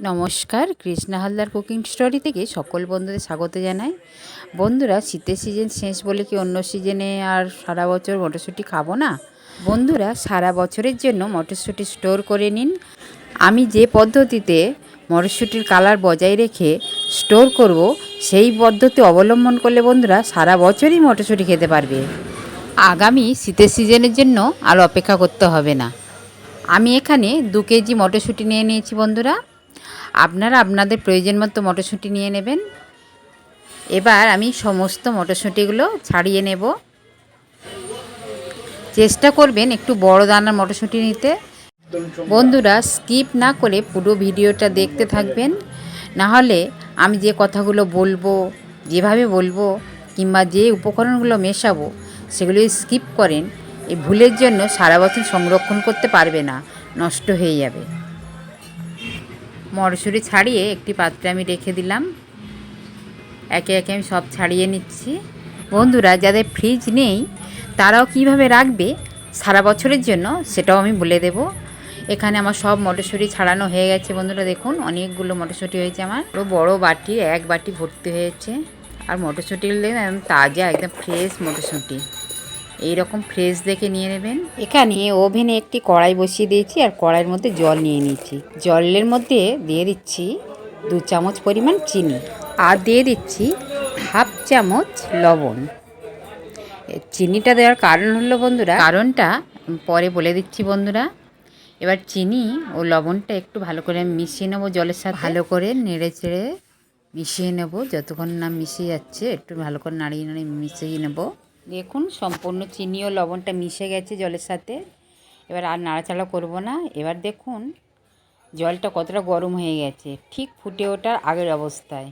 নমস্কার, Krishna Haldar cooking story থেকে সকল বন্ধুদের স্বাগত জানাই। বন্ধুরা, শীতের সিজন শেষ বলে কি অন্য সিজনে আর সারা বছর মটরশুঁটি খাব না? বন্ধুরা, সারা বছরের জন্য মটরশুঁটি স্টোর করে নিন। আমি যে পদ্ধতিতে মটরশুঁটির কালার বজায় রেখে স্টোর করব, সেই পদ্ধতি অবলম্বন করলে বন্ধুরা সারা বছরই মটরশুঁটি খেতে পারবে। আগামী শীতের সিজনের জন্য আর অপেক্ষা করতে হবে না। আমি এখানে দু কেজি মটরশুঁটি নিয়ে নিয়েছি বন্ধুরা। আপনারা আপনাদের প্রয়োজন মতো মটরশুঁটি নিয়ে নেবেন। এবার আমি সমস্ত মটরশুঁটিগুলো ছাড়িয়ে নেব। চেষ্টা করবেন একটু বড় দানার মটরশুঁটি নিতে। বন্ধুরা, স্কিপ না করে পুরো ভিডিওটা দেখতে থাকবেন। না হলে আমি যে কথাগুলো বলব, যেভাবে বলব, কিংবা যে উপকরণগুলো মেশাবো, সেগুলো স্কিপ করেন। এই ভুলের জন্য সারা বছর সংরক্ষণ করতে পারবে না, নষ্ট হয়ে যাবে। মটরশুঁটি ছাড়িয়ে একটি পাত্রে আমি রেখে দিলাম। একে একে আমি সব ছাড়িয়ে নিচ্ছি। বন্ধুরা, যাদের ফ্রিজ নেই, তারাও কীভাবে রাখবে সারা বছরের জন্য সেটাও আমি বলে দেব। এখানে আমার সব মটরশুঁটি ছাড়ানো হয়ে গেছে। বন্ধুরা, দেখুন, অনেকগুলো মটরশুঁটি হয়েছে আমার। পুরো বড় বাটি, এক বাটি ভর্তি হয়েছে। আর মটরশুঁটি তাজা, একদম ফ্রেশ মটরশুঁটি। এই রকম ফ্রেশ দেখে নিয়ে নেবেন। এখানে ওভেনে একটি কড়াই বসিয়ে দিয়েছি আর কড়াইয়ের মধ্যে জল নিয়ে নিয়েছি। জলের মধ্যে দিয়ে দিচ্ছি দু চামচ পরিমাণ চিনি আর দিয়ে দিচ্ছি হাফ চামচ লবণ। চিনিটা দেওয়ার কারণ হলো বন্ধুরা কারণটা পরে বলে দিচ্ছি বন্ধুরা এবার চিনি ও লবণটা একটু ভালো করে আমি মিশিয়ে নেব জলের সাথে। ভালো করে নেড়ে চেড়ে মিশিয়ে নেব যতক্ষণ না মিশিয়ে যাচ্ছে একটু ভালো করে নাড়িয়ে নাড়িয়ে মিশিয়ে নেব। দেখুন, সম্পূর্ণ চিনি ও লবণটা মিশে গেছে জলের সাথে। এবার আর নাড়াচাড়া করব না। এবার দেখুন, জলটা কতটা গরম হয়ে গেছে। ঠিক ফুটে ওঠার আগের অবস্থায়।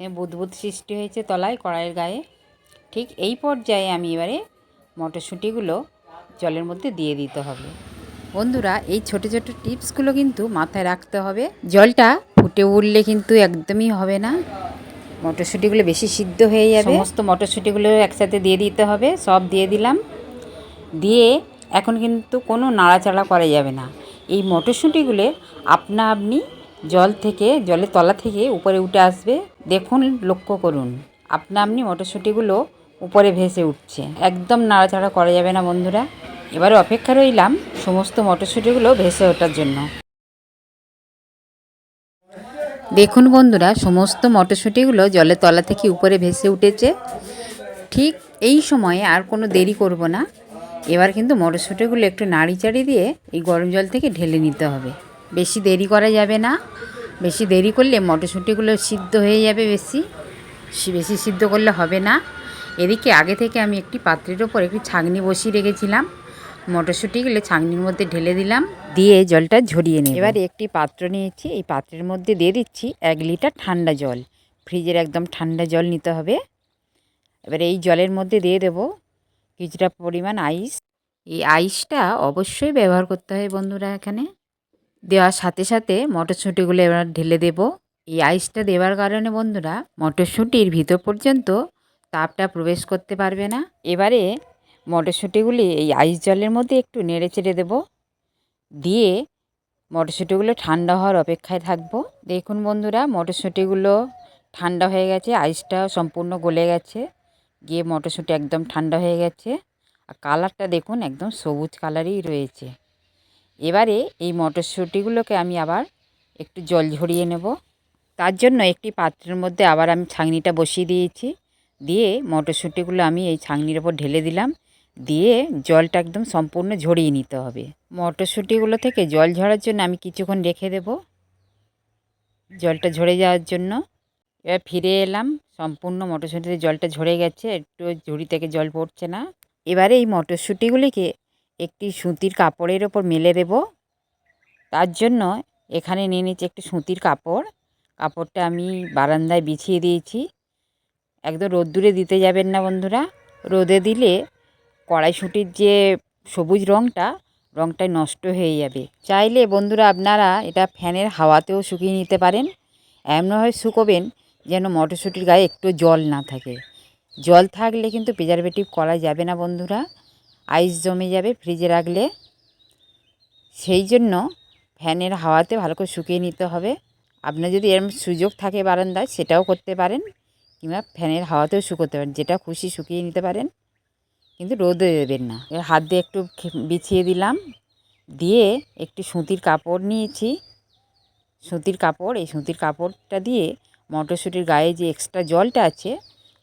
বুদবুদ সৃষ্টি হয়েছে তলায়, কড়াইয়ের গায়ে। ঠিক এই পর্যায়ে আমি এবারে মটরশুঁটিগুলো জলের মধ্যে দিয়ে দিতে হবে। বন্ধুরা, এই ছোট ছোট টিপসগুলো কিন্তু মাথায় রাখতে হবে। জলটা ফুটে উঠলে কিন্তু একদমই হবে না। মটরশুঁটিগুলো বেশি সিদ্ধ হয়ে যাবে। সমস্ত মটরশুঁটিগুলো একসাথে দিয়ে দিতে হবে, সব দিয়ে দিলাম। দিয়ে এখন কিন্তু কোনো নাড়াচাড়া করা যাবে না। এই মটরশুঁটিগুলো আপনা আপনি জল থেকে, জলের তলা থেকে উপরে উঠে আসবে। দেখুন, লক্ষ্য করুন, আপনা আপনি মটরশুঁটিগুলো উপরে ভেসে উঠছে। একদম নাড়াচাড়া করা যাবে না বন্ধুরা। এবারে অপেক্ষা রইলাম সমস্ত মটরশুঁটিগুলো ভেসে ওঠার জন্য। দেখুন বন্ধুরা, সমস্ত মটরশুঁটিগুলো জলের তলা থেকে উপরে ভেসে উঠেছে। ঠিক এই সময়ে আর কোনো দেরি করব না। এবার কিন্তু মটরশুঁটিগুলো একটু নাড়ি চাড়ি দিয়ে এই গরম জল থেকে ঢেলে নিতে হবে। বেশি দেরি করা যাবে না। বেশি দেরি করলে মটরশুঁটিগুলো সিদ্ধ হয়ে যাবে বেশি। বেশি সিদ্ধ করলে হবে না। এদিকে আগে থেকে আমি একটি পাত্রের ওপর একটি ছাগনি বসিয়ে রেখেছিলাম। মটরশুঁটিগুলো ছাঁকনির মধ্যে ঢেলে দিলাম, দিয়ে জলটা ঝরিয়ে নিই এবার একটি পাত্র নিয়েছি, এই পাত্রের মধ্যে দিয়ে দিচ্ছি এক লিটার ঠান্ডা জল। ফ্রিজের একদম ঠান্ডা জল নিতে হবে। এবার এই জলের মধ্যে দিয়ে দেব কিছুটা পরিমাণ আইস। এই আইসটা অবশ্যই ব্যবহার করতে হয় বন্ধুরা এখানে। দেওয়ার সাথে সাথে মটরশুঁটিগুলো এবার ঢেলে দেব। এই আইসটা দেওয়ার কারণে বন্ধুরা মটরশুঁটির ভিতর পর্যন্ত তাপটা প্রবেশ করতে পারবে না। এবারে মটরশুঁটিগুলি এই আইস জলের মধ্যে একটু নেড়ে চেড়ে দেবো। দিয়ে মটরশুঁটিগুলো ঠান্ডা হওয়ার অপেক্ষায় থাকব। দেখুন বন্ধুরা, মটরশুঁটিগুলো ঠান্ডা হয়ে গেছে, আইসটা সম্পূর্ণ গলে গেছে। গিয়ে মটরশুঁটি একদম ঠান্ডা হয়ে গেছে। আর কালারটা দেখুন, একদম সবুজ কালারই রয়েছে। এবারে এই মটরশুঁটিগুলোকে আমি আবার একটু জল ঝরিয়ে নেব। তার জন্য একটি পাত্রের মধ্যে আবার আমি ছাঁকনিটা বসিয়ে দিয়েছি। দিয়ে মটরশুঁটিগুলো আমি এই ছাঁকনির ওপর ঢেলে দিলাম। দিয়ে জলটা একদম সম্পূর্ণ ঝরিয়ে নিতে হবে। মটরশুঁটিগুলো থেকে জল ঝরার জন্য আমি কিছুক্ষণ রেখে দেব। জলটা ঝরে যাওয়ার জন্য। এবার ফিরে এলাম। সম্পূর্ণ মটরশুঁটিতে জলটা ঝরে গেছে। একটু ঝুড়ি থেকে জল পড়ছে না। এবারে এই মটরশুঁটিগুলিকে একটি সুতির কাপড়ের ওপর মেলে দেব। তার জন্য এখানে নিয়ে নিচ্ছি একটি সুতির কাপড়। কাপড়টা আমি বারান্দায় বিছিয়ে দিয়েছি। একদম রোদ্দুরে দিতে যাবেন না বন্ধুরা। রোদে দিলে কড়াইশুঁটির যে সবুজ রঙটা রঙটা নষ্ট হয়ে যাবে। চাইলে বন্ধুরা আপনারা এটা ফ্যানের হাওয়াতেও শুকিয়ে নিতে পারেন। এমনভাবে শুকোবেন যেন মটরশুঁটির গায়ে একটু জল না থাকে। জল থাকলে কিন্তু প্রিজারভেটিভ করা যাবে না বন্ধুরা। আইস জমে যাবে ফ্রিজে রাখলে। সেই জন্য ফ্যানের হাওয়াতে ভালো করে শুকিয়ে নিতে হবে। আপনার যদি এরম সুযোগ থাকে বারান্দায় সেটাও করতে পারেন কিংবা ফ্যানের হাওয়াতেও শুকোতে পারেন। যেটা খুশি শুকিয়ে নিতে পারেন। কিন্তু রোদে দেবেন না। হাত দিয়ে একটু বিছিয়ে দিলাম। দিয়ে একটি সুতির কাপড় নিয়েছি। সুতির কাপড়, এই সুতির কাপড়টা দিয়ে মটরশুঁটির গায়ে যে এক্সট্রা জলটা আছে,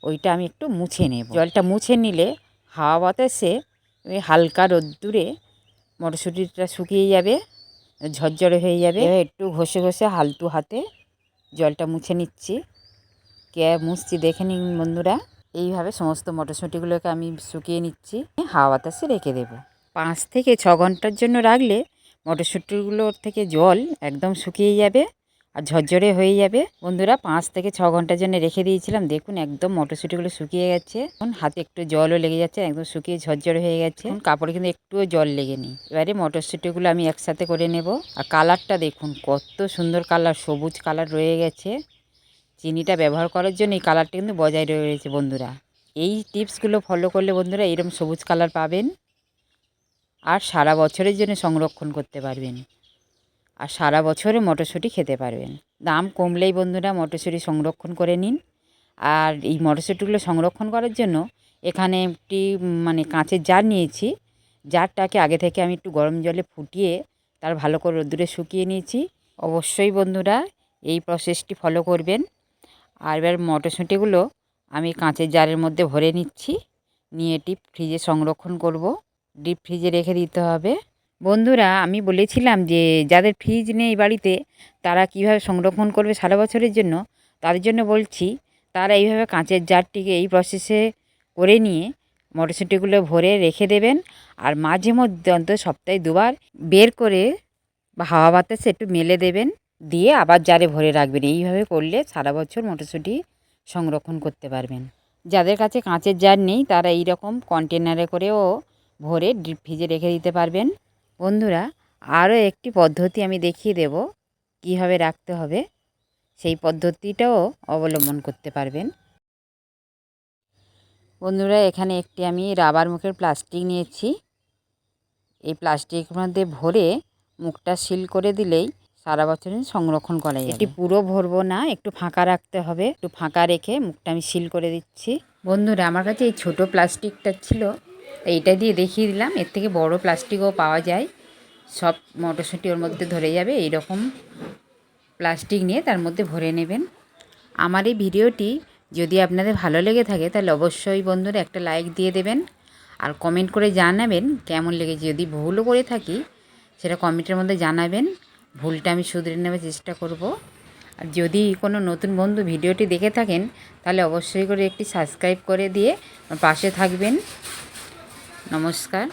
ওইটা আমি একটু মুছে নেব। জলটা মুছে নিলে হাওয়া বাতাসে ওই হালকা রোদ্দুরে মটরশুঁটিটা শুকিয়ে যাবে, ঝরঝরে হয়ে যাবে। একটু ঘষে ঘষে হালতু হাতে জলটা মুছে নিচ্ছি। কে মুছছি দেখে নিন বন্ধুরা। এইভাবে সমস্ত মটরশুঁটিগুলোকে আমি শুকিয়ে নিচ্ছি। হাওয়া বাতাসে রেখে দেবো। পাঁচ থেকে ছ ঘণ্টার জন্য রাখলে মটরশুঁটিগুলোর থেকে জল একদম শুকিয়ে যাবে আর ঝরঝরে হয়ে যাবে। বন্ধুরা, পাঁচ থেকে ছ ঘণ্টার জন্য রেখে দিয়েছিলাম। দেখুন, একদম মটরশুঁটিগুলো শুকিয়ে গেছে। এখন হাতে একটু জলও লেগে যাচ্ছে, একদম শুকিয়ে ঝরঝরে হয়ে গেছে। এখন কাপড়ে কিন্তু একটুও জল লেগেনি। এবারে মটরশুঁটিগুলো আমি একসাথে করে নেব। আর কালারটা দেখুন, কত সুন্দর কালার, সবুজ কালার রয়ে গেছে। চিনিটা ব্যবহার করার জন্য এই কালারটা কিন্তু বজায় রয়েছে বন্ধুরা। এই টিপসগুলো ফলো করলে বন্ধুরা এরকম সবুজ কালার পাবেন আর সারা বছরের জন্য সংরক্ষণ করতে পারবেন। আর সারা বছরে মটরশুঁটি খেতে পারবেন। দাম কমলেই বন্ধুরা মটরশুঁটি সংরক্ষণ করে নিন। আর এই মটরশুঁটিগুলো সংরক্ষণ করার জন্য এখানে একটি মানে কাঁচের জার নিয়েছি। জারটাকে আগে থেকে আমি একটু গরম জলে ফুটিয়ে তার ভালো করে রোদ্দুরে শুকিয়ে নিয়েছি। অবশ্যই বন্ধুরা এই প্রসেসটি ফলো করবেন। আর এবার মটরশুঁটিগুলো আমি কাঁচের জারের মধ্যে ভরে নিচ্ছি। নিয়ে এটি ফ্রিজে সংরক্ষণ করব। ডিপ ফ্রিজে রেখে দিতে হবে। বন্ধুরা, আমি বলেছিলাম যে যাদের ফ্রিজ নেই বাড়িতে, তারা কীভাবে সংরক্ষণ করবে সারা বছরের জন্য, তাদের জন্য বলছি, তারা এইভাবে কাঁচের জারটিকে এই প্রসেসে করে নিয়ে মটরশুঁটিগুলো ভরে রেখে দেবেন। আর মাঝে মধ্যে অন্তত সপ্তাহে দুবার বের করে বা হাওয়া বাতাসে একটু মেলে দেবেন। দিয়ে আবার জারে ভরে রাখবেন। এইভাবে করলে সারা বছর মটরশুঁটি সংরক্ষণ করতে পারবেন। যাদের কাছে কাঁচের জার নেই, তারা এই রকম কন্টেনারে করেও ভরে ডিপ ফ্রিজে রেখে দিতে পারবেন। বন্ধুরা, আরও একটি পদ্ধতি আমি দেখিয়ে দেব কীভাবে রাখতে হবে। সেই পদ্ধতিটাও অবলম্বন করতে পারবেন। বন্ধুরা, এখানে একটি আমি রাবার মুখের প্লাস্টিক নিয়েছি। এই প্লাস্টিকের মধ্যে ভরে মুখটা সিল করে দিলেই সারা বছর সংরক্ষণ করা যায় এটি পুরো ভরবো না একটু ফাঁকা রাখতে হবে। একটু ফাঁকা রেখে মুখটা আমি সিল করে দিচ্ছি। বন্ধুরা আমার কাছে এই ছোট প্লাস্টিকটা ছিল এইটা দিয়ে দেখিয়ে দিলাম। এর থেকে বড় প্লাস্টিকও পাওয়া যায়। সব মটরশুঁটি ওর মধ্যে ধরে যাবে। এই রকম প্লাস্টিক নিয়ে তার মধ্যে ভরে নেবেন। আমার এই ভিডিওটি যদি আপনাদের ভালো লেগে থাকে তাহলে অবশ্যই বন্ধুরা একটা লাইক দিয়ে দেবেন। আর কমেন্ট করে জানাবেন কেমন লেগেছে। যদি ভুলও করে থাকি সেটা কমেন্টের মধ্যে জানাবেন। ভুলটা আমি শুধরে নেওয়ার চেষ্টা করব। আর যদি কোনো নতুন বন্ধু ভিডিওটি দেখে থাকেন, তাহলে অবশ্যই করে একটি সাবস্ক্রাইব করে দিয়ে পাশে থাকবেন। নমস্কার।